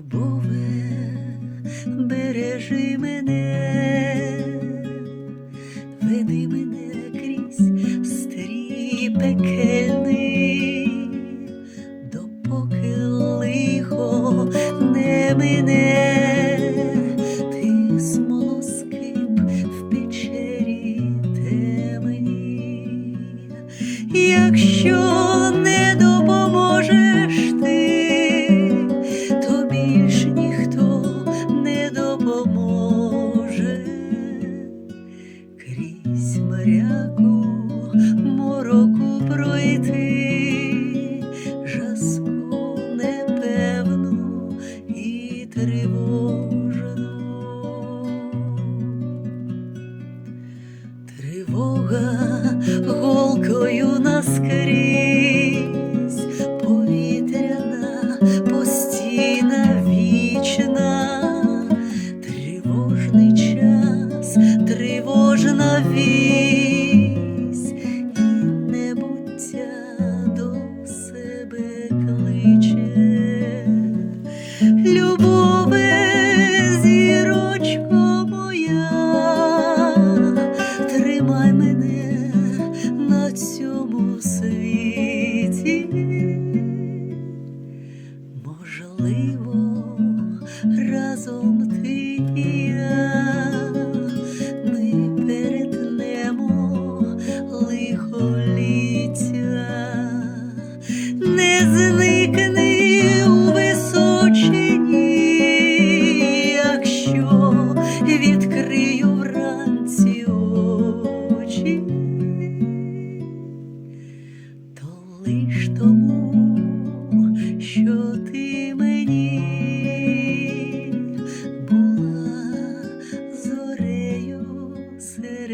любове, бережи мене, веди мене крізь старі пекельний, допоки лихо не мене, Ти смолоскип в печері темні, якщо не мороку пройти, жаску непевну і тривожну. Тривога голкою наскрізь, повітряна, постійна, вічна, тривожний час, тривожна вісь,